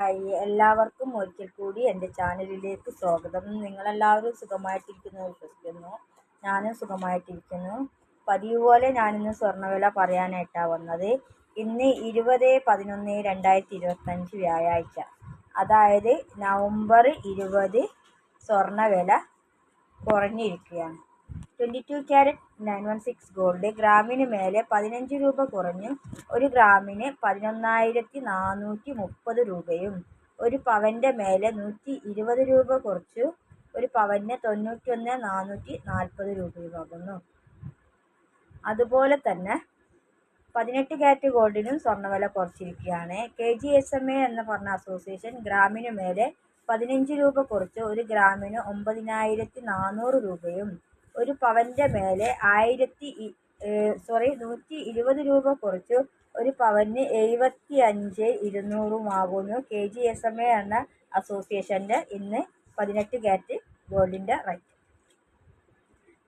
Hi എല്ലാവർക്കും ഒരിക്കൽ കൂടി എന്റെ ചാനലിലേക്ക് സ്വാഗതം. നിങ്ങളെല്ലാവരും സുഖമായിട്ടിരിക്കുന്നു വിശ്വസിക്കുന്നു. ഞാനും സുഖമായിട്ടിരിക്കുന്നു. പതിവ് പോലെ ഞാനിന്ന് സ്വർണവില പറയാനായിട്ടാണ് വന്നത്. ഇന്ന് ഇരുപത് പതിനൊന്ന് രണ്ടായിരത്തി ഇരുപത്തഞ്ച് വ്യാഴാഴ്ച. അതായത് നവംബർ ഇരുപത് സ്വർണവില കുറഞ്ഞിരിക്കുകയാണ്. Twenty two carat nine one six gold ഗ്രാമിന് മേലെ പതിനഞ്ച് രൂപ കുറഞ്ഞും ഒരു ഗ്രാമിന് പതിനൊന്നായിരത്തി നാനൂറ്റി മുപ്പത് രൂപയും ഒരു പവന്റെ മേലെ നൂറ്റി ഇരുപത് രൂപ കുറച്ചു ഒരു പവന് തൊണ്ണൂറ്റൊന്ന് നാനൂറ്റി നാൽപ്പത് രൂപയുമാകുന്നു. അതുപോലെ തന്നെ പതിനെട്ട് ക്യാരറ്റ് ഗോൾഡിനും സ്വർണവില കുറച്ചിരിക്കുകയാണ്. K G S M A എന്ന് പറഞ്ഞ അസോസിയേഷൻ ഗ്രാമിന് മേലെ പതിനഞ്ച് രൂപ കുറച്ച് ഒരു ഗ്രാമിന് ഒമ്പതിനായിരത്തി നാനൂറ് രൂപയും ഒരു പവന്റെ മേലെ ആയിരത്തി സോറി നൂറ്റി ഇരുപത് രൂപ കുറച്ചു ഒരു പവന് എഴുപത്തി അഞ്ച് ഇരുന്നൂറുമാകുന്നു. K G S M A എന്ന അസോസിയേഷന്റെ ഇന്ന് പതിനെട്ട് കാറ്റ് ഗോൾഡിന്റെ റേറ്റ്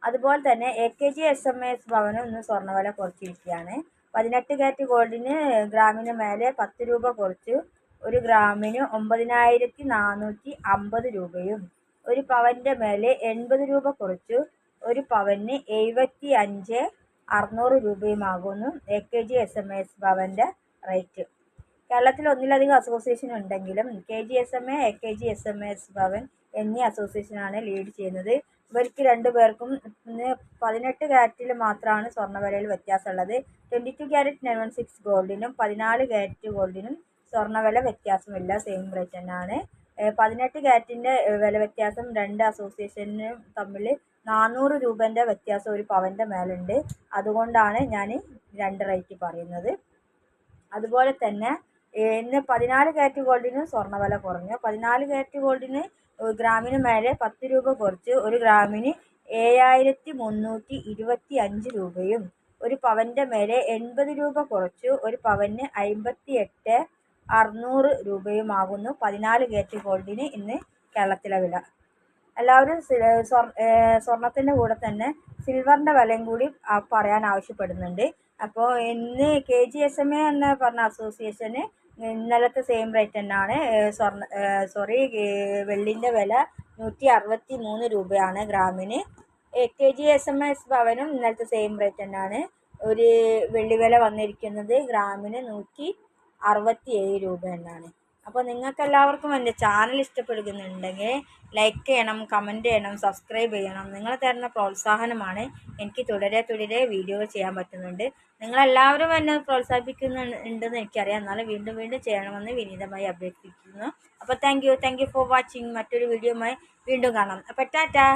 അതുപോലെ തന്നെ A K G S M S ഭവനും ഇന്ന് സ്വർണവില കുറച്ചിരിക്കുകയാണ്. പതിനെട്ട് കാറ്റ് ഗോൾഡിന് ഗ്രാമിന് മേലെ പത്ത് രൂപ കുറച്ചു ഒരു ഗ്രാമിന് ഒമ്പതിനായിരത്തി നാനൂറ്റി അമ്പത് രൂപയും ഒരു പവന്റെ മേലെ എൺപത് രൂപ കുറച്ചു ഒരു പവന് എഴുപത്തി അഞ്ച് അറുന്നൂറ് രൂപയുമാകുന്നു. A K G S M S ഭവന്റെ rate. കേരളത്തിൽ ഒന്നിലധികം അസോസിയേഷൻ ഉണ്ടെങ്കിലും K G S M A A K G S M S Bhavan എന്നീ അസോസിയേഷനാണ് ലീഡ് ചെയ്യുന്നത്. ഇവർക്ക് രണ്ടു പേർക്കും പതിനെട്ട് ക്യാരറ്റിൽ മാത്രമാണ് സ്വർണവിലയിൽ വ്യത്യാസമുള്ളത്. Twenty two carat nine one six ഗോൾഡിനും പതിനാല് ക്യാരറ്റ് ഗോൾഡിനും സ്വർണവില വ്യത്യാസമില്ല. സെയിം റേറ്റ് തന്നെയാണ്. പതിനെട്ട് ക്യാരറ്റിന്റെ വില വ്യത്യാസം രണ്ട് അസോസിയേഷനും തമ്മിൽ നാനൂറ് രൂപേന്റെ വ്യത്യാസം ഒരു പവന്റെ മേലുണ്ട്. അതുകൊണ്ടാണ് ഞാൻ രണ്ട് റേറ്റ് പറയുന്നത്. അതുപോലെ തന്നെ ഇന്ന് പതിനാല് കാറ്റ് ഗോൾഡിന് സ്വർണവില കുറഞ്ഞു. പതിനാല് കാറ്റ് ഗോൾഡിന് ഗ്രാമിന് മേലെ പത്ത് രൂപ കുറച്ച്. ഒരു ഗ്രാമിന് ഏഴായിരത്തി മുന്നൂറ്റി ഇരുപത്തി അഞ്ച് രൂപയും ഒരു പവന്റെ മേലെ എൺപത് രൂപ കുറച്ചു. ഒരു പവന് അമ്പത്തി എട്ട് അറുന്നൂറ് രൂപയുമാകുന്നു പതിനാല് ക്യാരറ്റ് ഗോൾഡിന് ഇന്ന് കേരളത്തിലെ വില. എല്ലാവരും സ്വർണത്തിന്റെ കൂടെ തന്നെ സിൽവറിന്റെ വിലയും കൂടി പറയാൻ ആവശ്യപ്പെടുന്നുണ്ട്. അപ്പോൾ ഇന്ന് K G S M A എന്ന് പറഞ്ഞ അസോസിയേഷന് ഇന്നലത്തെ സെയിം റേറ്റ് തന്നെയാണ്. സ്വർണ സോറി വെള്ളിന്റെ വില നൂറ്റി അറുപത്തി മൂന്ന് രൂപയാണ് ഗ്രാമിന്. K G S M S ഭവനും ഇന്നലത്തെ സെയിം റേറ്റ് തന്നെയാണ്. ഒരു വെള്ളി വില വന്നിരിക്കുന്നത് ഗ്രാമിന് നൂറ്റി അറുപത്തി ഏഴ് രൂപ തന്നെയാണ് അപ്പോൾ നിങ്ങൾക്ക് എല്ലാവർക്കും എന്റെ ചാനൽ ഇഷ്ടപ്പെടുന്നുണ്ടെങ്കിൽ ലൈക്ക് ചെയ്യണം കമന്റ് ചെയ്യണം സബ്സ്ക്രൈബ് ചെയ്യണം. നിങ്ങൾ തരുന്ന പ്രോത്സാഹനമാണ് എനിക്ക് തുടരെ തുടരെ വീഡിയോകൾ ചെയ്യാൻ പറ്റുന്നുണ്ട്. നിങ്ങളെല്ലാവരും എന്നെ പ്രോത്സാഹിപ്പിക്കുന്നുണ്ടെന്ന് എനിക്കറിയാം. എന്നാലും വീണ്ടും വീണ്ടും ചെയ്യണമെന്ന് വിനീതമായി അഭ്യർത്ഥിക്കുന്നു. അപ്പോൾ thank you thank you for watching മറ്റൊരു വീഡിയോയുമായി വീണ്ടും കാണാം. അപ്പോൾ ടാറ്റാ.